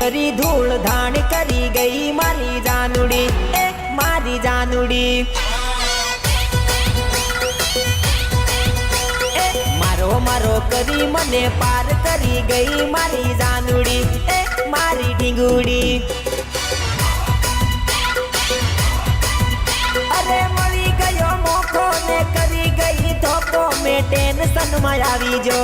કરી ધૂળ ધાણ કરી ગઈ મારી જાનુડી, એ મારી જાનુડી. મારો મારો કરી મને પાર કરી ગઈ મારી જાનુડી, એ મારી ઢીંગુડી. અરે મળી ગયો મોકો ને કરી ગઈ ધોકો મેં ટેન્શનમાં આવી જો.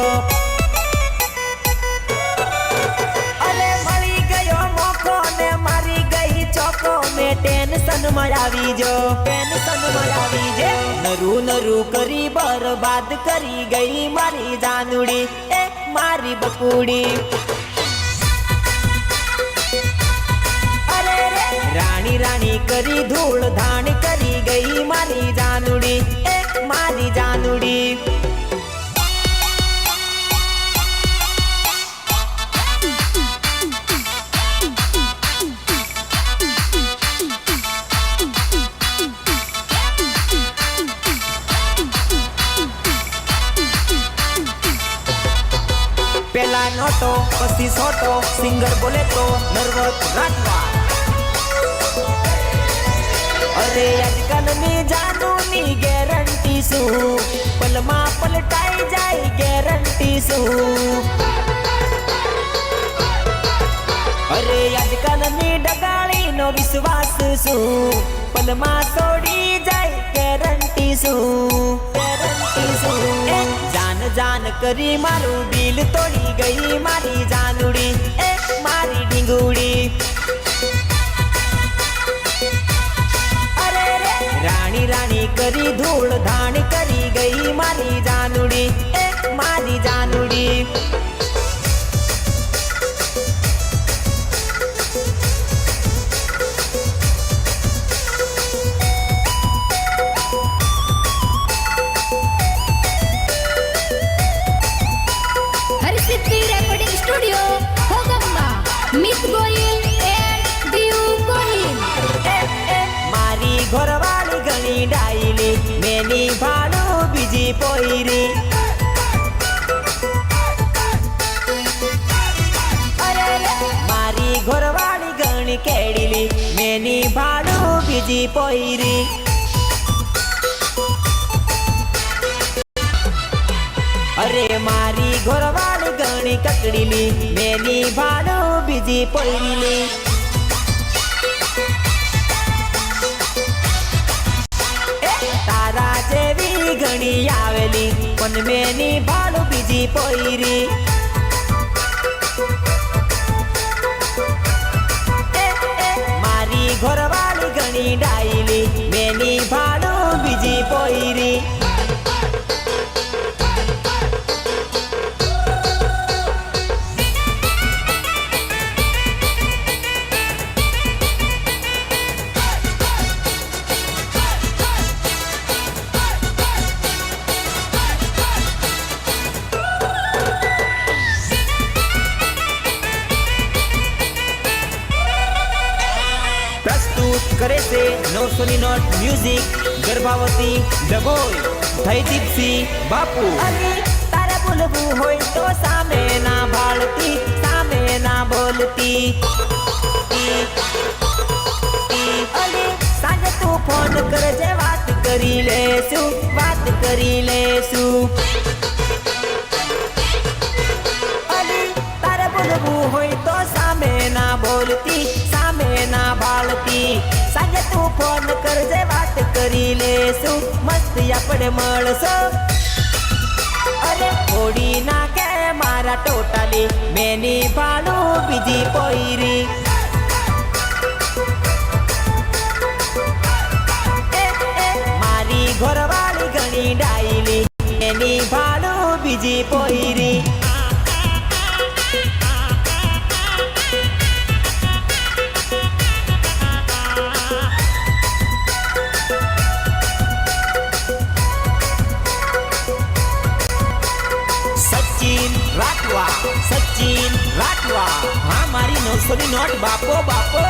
ચોકો મેં ટેન્શનમાં આવી જો ટેન્શનમાં આવી જે નરું નરું કરી બરબાદ કરી ગઈ મારી જાનુડી. એ મારી બકુડી. અરે રાણી રાણી કરી ધૂળ ધાણ કરી નર્વસ રાખવા. અરે આજકાલની જાદુની ગેરંટી શું? પલમાં પલટાઈ જાય ગેરંટી શું? અરે આજકાલની ડગાળીનો વિશ્વાસ શું? પલમાં તોડી જાય ગેરંટી શું? ગેરંટી શું? જાન જાન કરી મારું દિલ તોડી ગઈ મારી જાનુડી. મારી ઢીંગુડી અરે રે. રાણી રાણી કરી ધૂળ ધાણ કરી ગઈ મારી જાનુડી. એ મારી જાનુડી. ભાડું બીજી પોઈરી અરે રે, મારી ઘરવાળી ઘણી કેડીલી મેની ભાડું બીજી પોઈરી અરે મારી ઘરવાળી ઘણી કકડીલી મેની ભાડું બીજી પોઈરીલી ઘણી આવેલી પણ મેની ભાડું બીજી પોઈરી મારી ઘરવાળી ઘણી ડાયલી મેની ભાડું કરે છે નવસોની નોટ મ્યુઝિક ગર્ભાવતી ડબોલ થઈ બાપુ. તારે બોલવું હોય તો સામે ના ભાળતી, સામે ના બોલતી. સાંજે તું ફોન કરજે વાત કરી લેશું, વાત કરી લેશું. બોલવું હોય તો સામે ના બોલતી. ના ફોન કરજે વાત કરી લેશું. મસ્ત આપણે મળશો. અરે થોડી નાખે મારા ટોટાલી? મેની ભાડું બીજી પોઈરી. ઘરવાળી ઘણી ડાયલી. એની ભાડું બીજી પોઈરી. મારી નવસોની નોટ બાપો બાપો.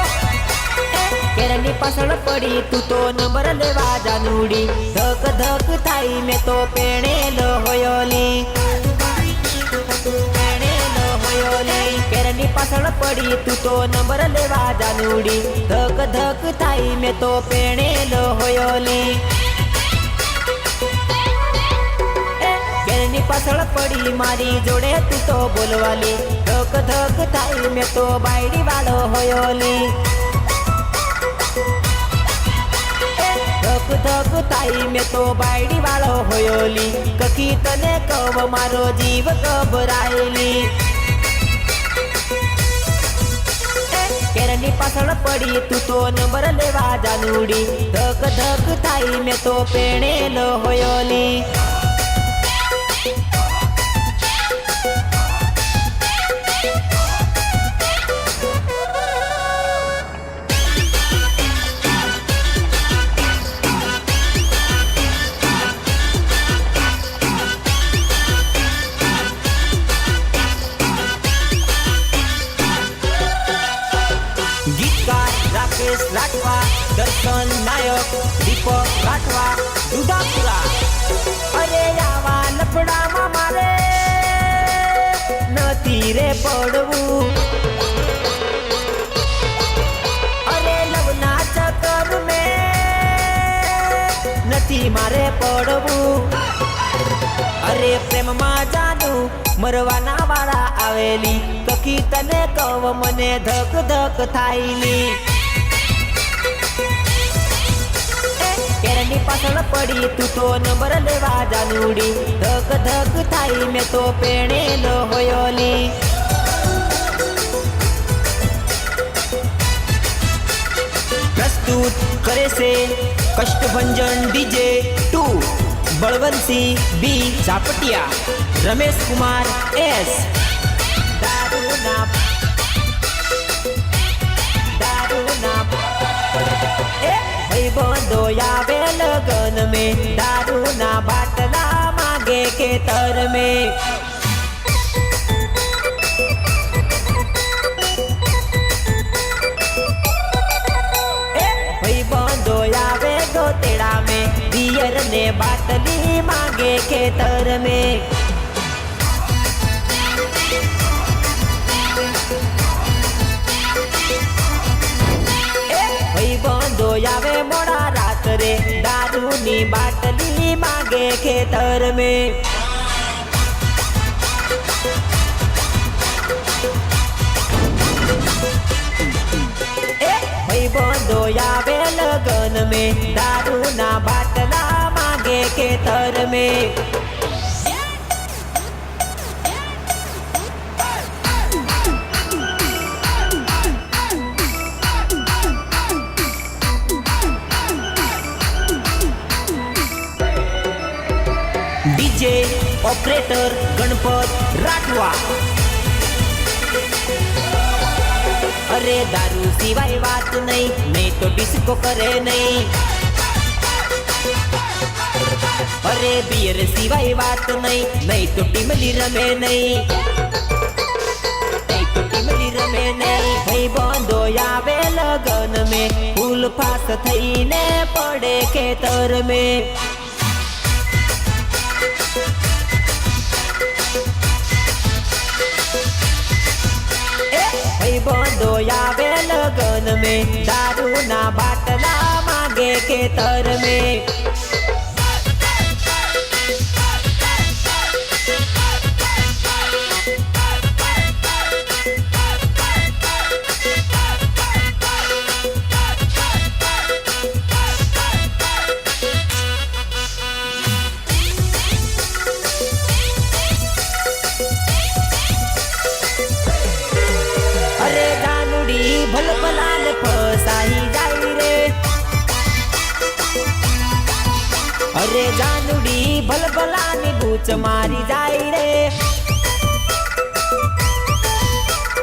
કેરની પાછળ પડી, તું તો નંબર લેવા જાનુડી ધક ધક થાય, મેં તો પેણે લો હોયોલી. કેરની પાછળ પડી, તું તો નંબર લેવા જાનુડી ધક ધક થાય, મેં તો પેણે લો હોયોલી. પાછળ પડી મારી જોડે તું તો બોલવાલી. ધક ધક થાય મેં તો બાયડી વાળો હોયોલી. ધક ધક થાય મેં તો બાયડી વાળો હોયોલી. કકી તને કવ મારો જીવ ગભરાયેલી. કેરની પાછળ પડી તું તો નંબર લેવા જાનુડી. ધક ધક થાય મેં તો પેણેલો હોયોલી. નથી પડવું. અરે લવના ચક્કર મે નથી મારે પડવું. અરે પ્રેમમાં જાનું મરવાના વાળા આવેલી. કકી તને કવ મને ધક ધક થાયલી. કેરની પાછળ પડી તું તો નંબર લેવા જાનુડી. ધક ધક થાય મેં તો પેણેલો હોયોલી પ્રસ્તુત કરે છે Kashtbhanjan DJ two. Balwantsinh B Zapatiya. Ramesh Kumar S. દારૂના દારૂના એ ભાઈબંધો આવે લગન મેં. દારૂના બાટલા માગે ખેતર મેં. આવે ગોતેડા ને બાટલી માગે ખેતર મેં. રાત્રે દારૂની બાટલી માગે ખેતર મેં. એ ભાઈબંધો આવે લગન મેં, દારૂના બાટલા માગે ખેતર મેં. ઓપરેટર ગણપત રાઠવા અરે દારૂ સિવાય વાત નહીં નહીં તો ડિસ્કો કરે નહીં અરે બિયર સિવાય વાત નહીં નહીં તો ટીમલી રમે નહીં નહીં તો ટીમલી રમે નહીં ભાઈ બંધો આવે લગન મેં ફૂલ ફાસ થઈને પડે ખેતર મેં ભાઈબંધો આવે લગન મેં દારૂના બાટલા માગે ખેતર મેં. ફસાઈ જાય રે. અરે જાનુડી ભલભલાની ભૂચ મારી જાય રે.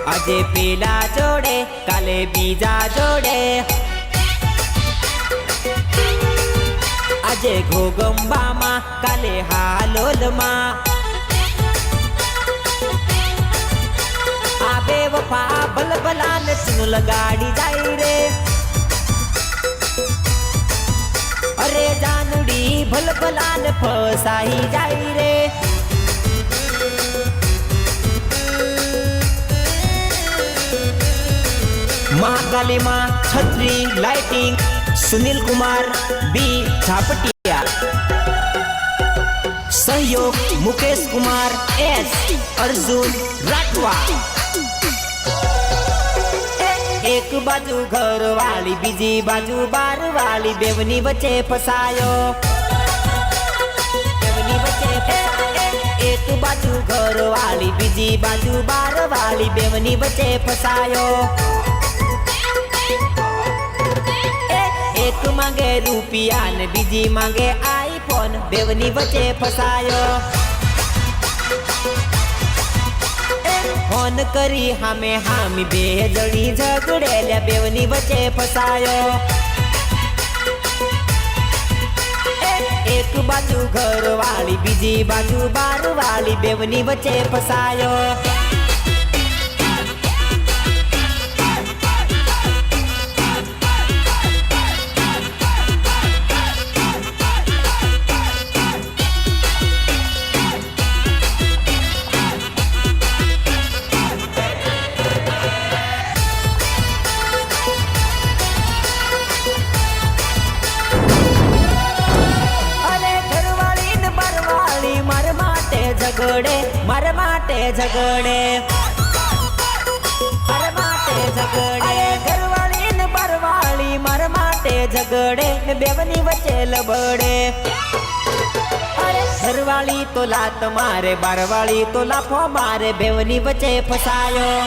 આજે પેલા જોડે, કાલે બીજા જોડે. આજે ઘોગંબામાં, કાલે હાલોલમાં. ભલભલાને તું લગાડી જાય રે અરે જાનુડી ભલભલાને ફસાઈ જાય રે મહાકાલીમાં છત્રી લાઇટિંગ સુનિલ કુમાર બી ઝાપટિયા સહયોગ મુકેશ કુમાર એસ અર્જુન રાઠવા બાજુ ઘર વાળી બીજી બાજુ બાર વાળી બેવની વચ્ચે ફસાયો. એક બાજુ ઘર વાળી બીજી બાજુ બાર વાળી બેવની વચ્ચે ફસાયો. એક માંગે રૂપિયા ને બીજી માંગે આઈફોન બેવની વચ્ચે ફસાયો. ફોન કરી હામે હામી બે જણી ઝઘડેલ્યા બેવની વચ્ચે ફસાયો. એક બાજુ ઘર વાળી બીજી બાજુ બાર વાળી બેવની વચ્ચે ફસાયો. ઝઘડે, માર માટે ઝઘડે. મારે માટે ઝઘડે. ઘરવાળી ને બરવાળી, મારે માટે ઝઘડે. ને બેવની વચ્ચે લબડે. ઘરવાળી તો લાત મારે, બારવાળી તો લાફો મારે, બેવની વચ્ચે ફસાયો.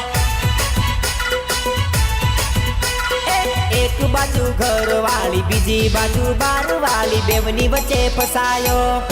એક બાજુ ઘરવાળી, બીજી બાજુ બારવાળી, બેવની વચ્ચે ફસાયો.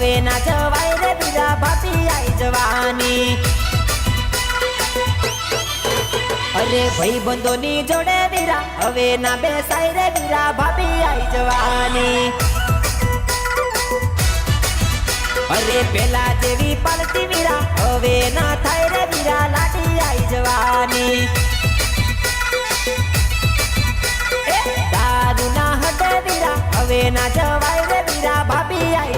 હવે ના જવાય રે બીજા ભાભી આઈ જવાની. અરે ભાઈ બંધોની જોડે દીરા, હવે ના બેસાય રે વીરા ભાભી આઈ જવાની. અરે પેલા જેવી પાલતી વીરા, હવે ના થાય રે વીરા લાડી આઈ જવાની. દારૂ ના વીરા. હવે ના જવાય રે વીરા. ભાભી આઈ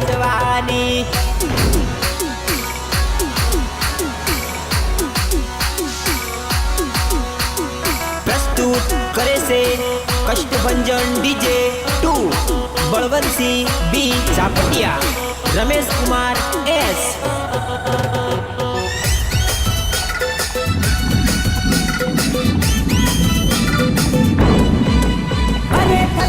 પ્રસ્તુત કરે છે Kashtbhanjan DJ two. Balwantsinh B. Sapatiya Ramesh Kumar